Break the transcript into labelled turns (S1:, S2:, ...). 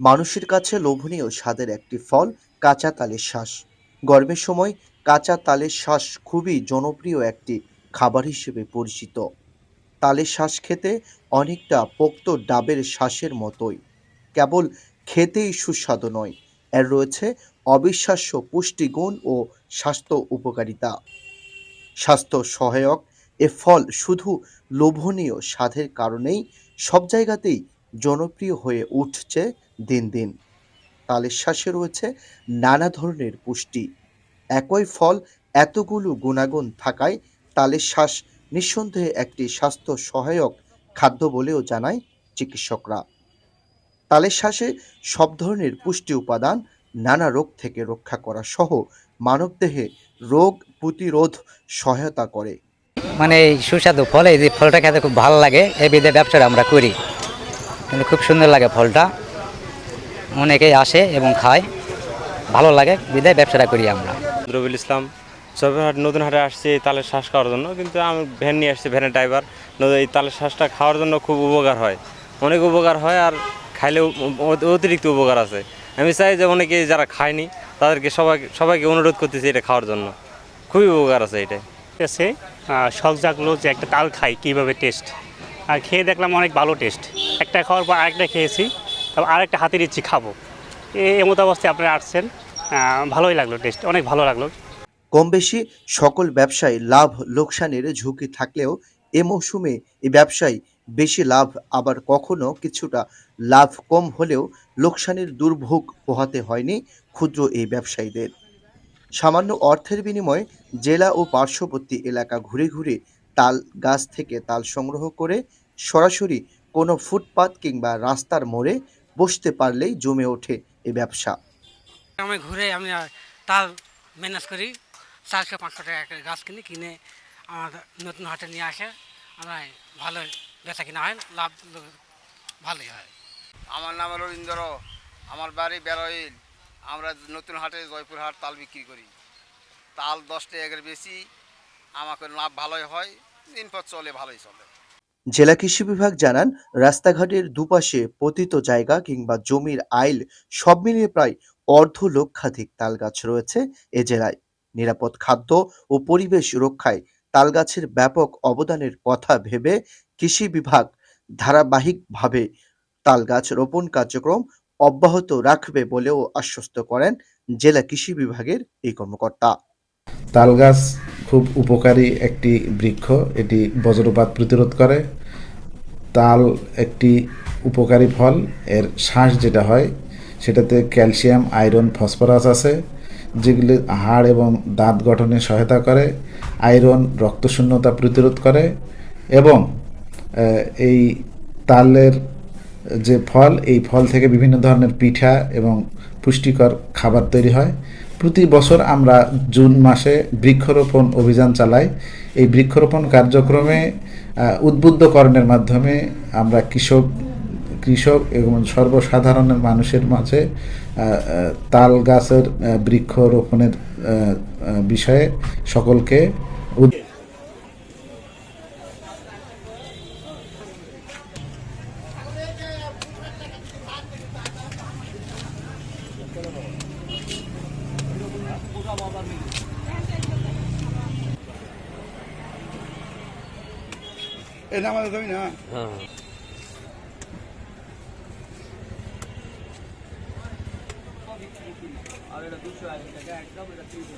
S1: মানুষের কাছে লোভনীয় স্বাদের একটি ফল কাঁচা তালের শ্বাস গরমের সময় কাঁচা তালের শ্বাস খুবই জনপ্রিয় একটি খাবার হিসেবে পরিচিত। তালের শ্বাস খেতে অনেকটা পোক্ত ডাবের শ্বাসের মতোই। কেবল খেতেই সুস্বাদু নয়, এর রয়েছে অবিশ্বাস্য পুষ্টিগুণ ও স্বাস্থ্য উপকারিতা। স্বাস্থ্য সহায়ক, এ ফল শুধু লোভনীয় স্বাদের কারণেই সব জায়গাতেই জনপ্রিয় হয়ে উঠছে দিন দিন। তালের শ্বাসে রয়েছে নানা ধরনের পুষ্টি। একই ফল এতগুলো গুণাগুণ থাকায় তালের শ্বাস নিঃসন্দেহে একটি স্বাস্থ্য সহায়ক খাদ্য বলেও জানায় চিকিৎসকরা। তালের শ্বাসে সব ধরনের পুষ্টি উপাদান নানা রোগ থেকে রক্ষা করা সহ মানবদেহে রোগ প্রতিরোধ সহায়তা করে।
S2: মানে এই সুস্বাদু ফল এই যে ফলটা খেতে খুব ভালো লাগে, এই বিধে ব্যবসাটা আমরা করি। কিন্তু খুব সুন্দর লাগে ফলটা। অনেকেই আসে এবং খায়। ভালো লাগে বিদায় ব্যবসাটা করি আমরা।
S3: রবিউল ইসলাম সবেহাট নতুন হাটে আসছি এই তালের শ্বাস খাওয়ার জন্য কিন্তু আমি ভ্যান নিয়ে আসছি ভ্যানের ড্রাইভার। এই তালের শ্বাসটা খাওয়ার জন্য খুব উপকার হয়। অনেক উপকার হয় আর খাইলেও অ- অতিরিক্ত উপকার আছে। আমি চাই যে অনেকে যারা খায়নি তাদেরকে সবাইকে সবাইকে অনুরোধ করতেছি এটা খাওয়ার জন্য। খুবই উপকার আছে এটা
S4: আহ, শখ জাগলো যে একটা তাল খাই কীভাবে টেস্ট আর খেয়ে দেখলাম অনেক ভালো টেস্ট একটা খাওয়ার পর আরেকটা খেয়েছি তারপর আরেকটা হাতের ইচ্ছি খাব। এই এমত অবস্থায় আপনারা আসছেন। ভালোই লাগল, টেস্ট অনেক ভালো লাগল।
S1: কম বেশি সকল ব্যবসায় লাভ লোকসানের ঝুঁকি থাকলেও এ মৌসুমে এই ব্যবসায় বেশি লাভ আবার কখনো কিছুটা লাভ কম হলেও লোকসানের দুর্ভোগ পোহাতে হয়নি ক্ষুদ্র এই ব্যবসায়ীদের। সামান্য অর্থের বিনিময়ে জেলা ও পার্শ্ববর্তী এলাকা ঘুরে ঘুরে তাল গাছ থেকে তাল সংগ্রহ করে সরাসরি কোনো ফুটপাত কিংবা রাস্তার মোড়ে বসতে পারলেই জমে ওঠে এই ব্যবসা।
S5: আমি ঘুরে আমি তাল ম্যানেজ করি। চারশো পাঁচশো টাকা গাছ কিনি কিনে আমার নতুন হাটে নিয়ে আসে। আমার ভালো বেচা কিনা হয় লাভ ভালোই হয়।
S6: আমার নাম রবীন্দ্র আমার বাড়ি বেরোইল। আমরা নতুন হাটে জয়পুর হাট তাল বিক্রি করি। তাল দশ টাকার বেশি আমাকে লাভ ভালোই হয় দিনপথ চলে ভালোই চলে।
S1: জেলা কৃষি বিভাগ জানান, রাস্তাঘাটের দুপাশে পতিত জায়গা কিংবা জমির আইল সব মিলিয়ে প্রায় অর্ধ লক্ষাধিক তাল গাছ রয়েছে এ জেলায়। নিরাপদ খাদ্য ও পরিবেশ রক্ষায় তাল গাছের ব্যাপক অবদানের কথা ভেবে কৃষি বিভাগ ধারাবাহিকভাবে তাল গাছ রোপণ কার্যক্রম অব্যাহত রাখবে বলেও আশ্বস্ত করেন জেলা কৃষি বিভাগের এই কর্মকর্তা।
S7: তাল গাছ খুব উপকারী একটি বৃক্ষ, এটি বজ্রপাত প্রতিরোধ করে। তাল একটি উপকারী ফল। এর শ্বাস যেটা হয়, সেটাতে ক্যালসিয়াম, আয়রন, ফসফরাস আছে, যেগুলি হাড় এবং দাঁত গঠনে সহায়তা করে, আয়রন, রক্তশূন্যতা প্রতিরোধ করে এবং এই তালের যে ফল, এই ফল থেকে বিভিন্ন ধরনের পিঠা এবং পুষ্টিকর খাবার তৈরি হয়। প্রতি বছর আমরা জুন মাসে বৃক্ষরোপণ অভিযান চালাই। এই বৃক্ষরোপণ কার্যক্রমে উদ্বুদ্ধকরণের মাধ্যমে আমরা কৃষক কৃষক এবং সর্বসাধারণের মানুষের মাঝে তাল গাছের বৃক্ষরোপণের বিষয়ে সকলকে এ না আমাদের তুমি না। আর এটা দুশো একদম এটা তিনশো